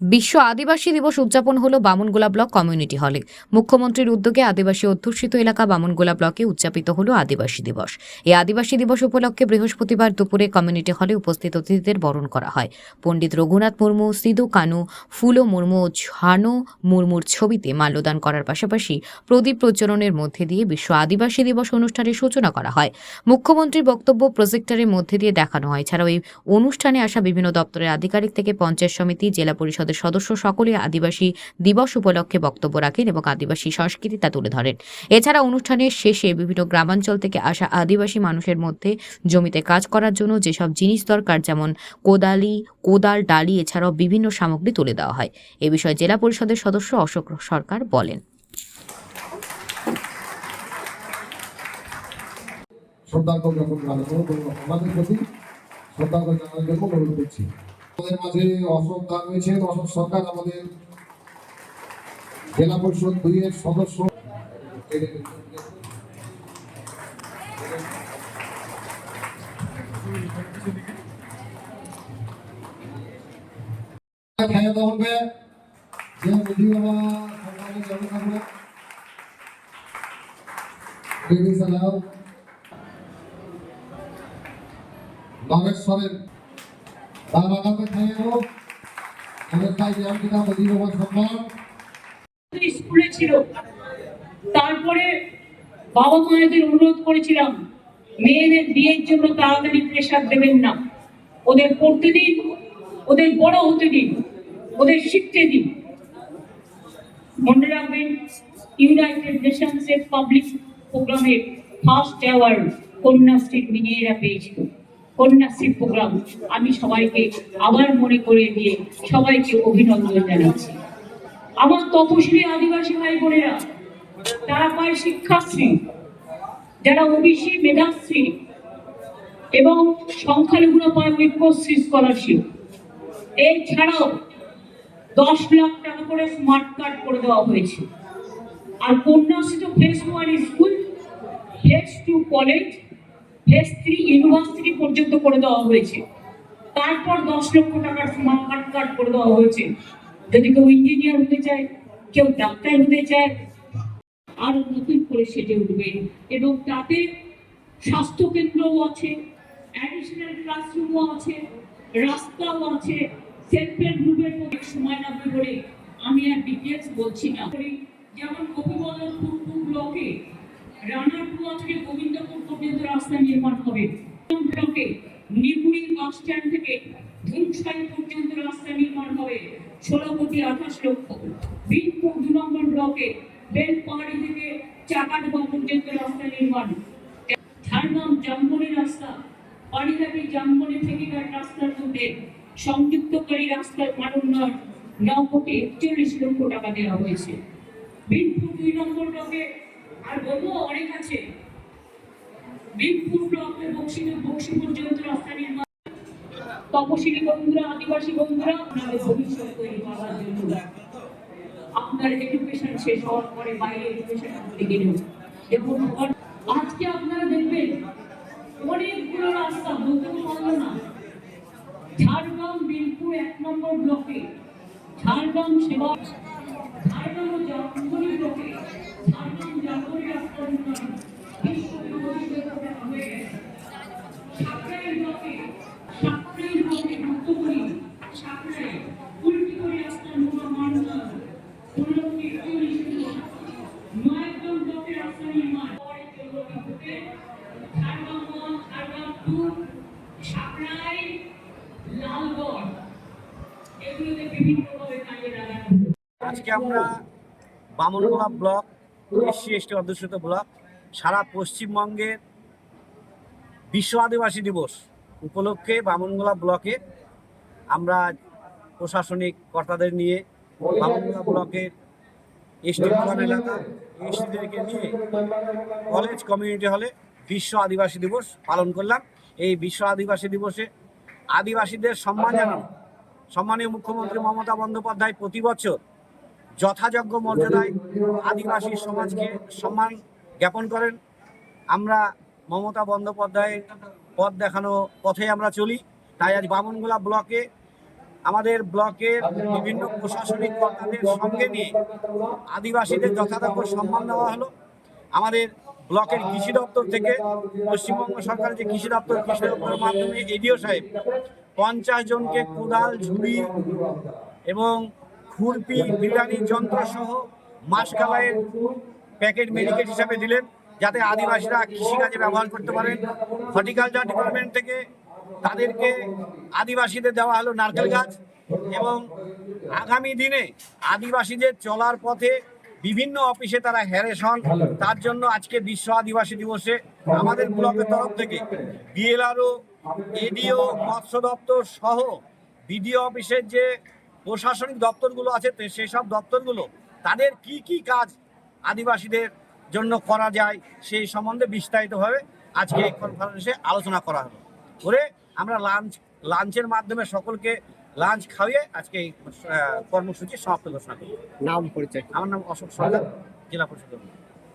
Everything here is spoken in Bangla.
বিশ্ব আদিবাসী দিবস উদযাপন হলো বামনগোলা ব্লক কমিউনিটি হলে। মুখ্যমন্ত্রীর উদ্যোগে আদিবাসী অধ্যুষিত এলাকা বামনগোলা ব্লকে উদযাপিত হলো আদিবাসী দিবস। এই আদিবাসী দিবস উপলক্ষে বৃহস্পতিবার দুপুরে কমিউনিটি হলে উপস্থিত অতিথিদের বরণ করা হয়। পণ্ডিত রঘুনাথ মুর্মু সিদু কানু, ফুলো মুর্মু ও ঝানো মুর্মুর ছবিতে মাল্যদান করার পাশাপাশি প্রদীপ প্রজ্বলনের মধ্যে দিয়ে বিশ্ব আদিবাসী দিবস অনুষ্ঠানের সূচনা করা হয়। মুখ্যমন্ত্রীর বক্তব্য প্রজেক্টরের মধ্যে দিয়ে দেখানো হয়। এছাড়াও এই অনুষ্ঠানে আসা বিভিন্ন দপ্তরের আধিকারিক থেকে পঞ্চায়েত সমিতি, জেলা পরিষদের সদস্য সকলে আদিবাসী দিবস উপলক্ষে বক্তব্য রাখেন এবং আদিবাসী সংস্কৃতি তা তুলে ধরেন। এছাড়া অনুষ্ঠানের শেষে বিভিন্ন গ্রামাঞ্চল থেকে আসা আদিবাসী মানুষের মধ্যে জমিতে কাজ করার জন্য যেসব জিনিস দরকার, যেমন কোদালি, কোদাল, ডালি, এছাড়াও বিভিন্ন সামগ্রী তুলে দেওয়া হয়। এ বিষয়ে জেলা পরিষদের সদস্য অশোক সরকার বলেন। শ্রদ্ধা করে যখন আলোচনা আমাদের প্রতি শ্রদ্ধা করে জানার জন্য অনুরোধ করছি। আমাদের মাঝে অশোক গান রয়েছেন অশোক সরকার আমাদের জেলা পরিষদ দুই এর সদস্য। খাইয়ে হবে বাগেশ্বরের স্কুলে ছিল। তারপরে বাবা মায়েদের অনুরোধ করেছিলাম, মেয়েদের বিয়ের জন্য তাড়াতাড়ি প্রেশার দেবেন না। ওদের পড়তে দিন, ওদের বড় হতে দিন, ওদের শিখতে দিন। মনে রাখবেন ইউনাইটেড নেশনস পাবলিক প্রোগ্রামের ফার্স্ট অ্যাওয়ার্ড কন্যাশ্রী মেয়েরা পেয়েছিল। কন্যাশ্রী প্রোগ্রাম আমি সবাইকে আবার মনে করে দিয়ে সবাইকে অভিনন্দন জানাচ্ছি। আমার তপশিলি আদিবাসী ভাই বোনেরা, তারা পায় শিক্ষাশ্রী, যারা ওবিসি মেধাশ্রী এবং সংখ্যালঘুরা পায় ঐক্যশ্রী স্কলারশিপ এছাড়াও দশ লাখ টাকা করে স্মার্ট কার্ড করে দেওয়া হয়েছে। আর কন্যাশ্রী তো phase one school phase two college phase three university পর্যন্ত করে দেওয়া হয়েছে। তারপর দশ লক্ষ টাকার স্মার্ট কার্ড করে দেওয়া হয়েছে। যদি কেউ ইঞ্জিনিয়ার হতে চায়, কেউ ডাক্তার হতে চায়, আরও নতুন করে সেজে উঠবে। এবং তাতে স্বাস্থ্য কেন্দ্রও আছে অ্যাডিশনাল ক্লাসরুমও আছে, রাস্তাও আছে। সেলফ হেল্প গ্রুপের মধ্যে সময় লাগবে বলে আমি আর ডিটেলস বলছি না। যেমন গোপীবল্লভপুর ব্লকে রানারপুয়া থেকে গোবিন্দপুর পর্যন্ত রাস্তা নির্মাণ হবে। ব্লকে? নিপুরি বাস স্ট্যান্ড থেকে ধূপসাই পর্যন্ত রাস্তা নির্মাণ হবে। ষোলো কোটি আঠাশ লক্ষ। বিনপুর দু নম্বর ব্লকে বেলপাহাড়ি থেকে চাকাডোবা পর্যন্ত রাস্তা নির্মাণ। ঝাড়গ্রাম জামবনি রাস্তা। পানিঘাটি জামবনি থেকে রাস্তার মধ্যে সংযুক্তকারী রাস্তার মান উন্নয়ন ন কোটি একচল্লিশ লক্ষ টাকা দেওয়া হয়েছে। বিনপুর দুই নম্বর ব্লকে আর বলব অনেক আছে। বিনপুর ব্লকে বক্সি পর্যন্ত রাস্তা নির্মাণ। তপশিলি বন্ধুরা, আদিবাসী বন্ধুরা, আপনাদের ভবিষ্যৎ তৈরি করার জন্য। আপনার এডুকেশন শেষ হওয়ার পরে বাইরে এডুকেশন করতে গেলেও। এবং আজকে আপনারা দেখবেন অনেকগুলো রাস্তা নতুন হলো না। ঝাড়গ্রাম বিলপুর এক নম্বর ব্লকে ঝাড়গ্রাম সেবা ঝাড়গ্রাম ব্লকে ঝাড়গ্রাম জামগুড়ি রাস্তার উন্নয়ন বিশ্ব বিভূতিতে হয়ে গেছে সাকরাইল ব্লকে সাকরাইল ব্লকে ভক্তপুরি সাকরাইল কুলটিকরি রাস্তার নির্মাণ উন্নয়ন পনেরো কোটি একচল্লিশ লক্ষ নয়াগ্রাম ব্লকে রাস্তা নির্মাণ পরে চৌরঙ্গি থেকে ঝাড়গ্রাম ওয়ান ঝাড়গ্রাম টু সাকরাইল লালগড় এগুলোতে বিভিন্নভাবে কাজে লাগানো হলো। আজকে আমরা বামনগোলা ব্লক এসসি এসটি অধ্যুষিত ব্লক, সারা পশ্চিমবঙ্গের বিশ্ব আদিবাসী দিবস উপলক্ষে বামনগোলা ব্লকে আমরা প্রশাসনিক কর্তাদের নিয়ে বামনগোলা ব্লকের এসটি প্রধান এলাকা এসটিদেরকে নিয়ে কলেজ কমিউনিটি হলে বিশ্ব আদিবাসী দিবস পালন করলাম। এই বিশ্ব আদিবাসী দিবসে আদিবাসীদের সম্মান জানানো সম্মানীয় মুখ্যমন্ত্রী মমতা বন্দ্যোপাধ্যায় প্রতি বছর যথাযোগ্য মর্যাদায় আদিবাসী সমাজকে সম্মান জ্ঞাপন করেন। আমরা মমতা বন্দ্যোপাধ্যায়ের পথ দেখানো পথে আমরা চলি। তাই আজ বামনগোলা ব্লকে আমাদের ব্লকের বিভিন্ন প্রশাসনিক কর্তাদের সঙ্গে নিয়ে আদিবাসীদের যথাযথ সম্মান দেওয়া হলো। আমাদের ব্লকের কৃষি দপ্তর থেকে পশ্চিমবঙ্গ সরকারের যে কৃষি দপ্তর, কৃষি দপ্তরের মাধ্যমে এডিও সাহেব পঞ্চাশ জনকে কোদাল ঝুড়ি এবং খুরপি, বিরিয়ানি, যন্ত্র সহ মাসকালাইয়ের প্যাকেট মেডিকেট হিসাবে দিলেন, যাতে আদিবাসীরা কৃষিকাজে ব্যবহার করতে পারেন। হর্টিকালচার ডিপার্টমেন্ট থেকে তাদেরকে আদিবাসীদের দেওয়া হলো নারকেল গাছ এবং আগামী দিনে আদিবাসীদের চলার পথে বিভিন্ন অফিসে তারা হ্যারেস হন। তার জন্য আজকে বিশ্ব আদিবাসী দিবসে আমাদের ব্লকের তরফ থেকে বিএলআরও এডিও মৎস্য দপ্তর সহ বিডিও অফিসের যে প্রশাসনিক দপ্তরগুলো আছে তে- সেসব দপ্তরগুলো তাদের কি কি কাজ আদিবাসীদের জন্য করা যায় সেই সম্বন্ধে বিস্তারিতভাবে আজকে এই কনফারেন্সে আলোচনা করা হলো। করে আমরা লাঞ্চ লাঞ্চের মাধ্যমে সকলকে লাঞ্চ খাওয়িয়ে আজকে এই কর্মসূচি সমাপ্ত ঘোষণা করি নাম পরিচয়। আমার নাম অশোক সরকার জেলা পরিষদ।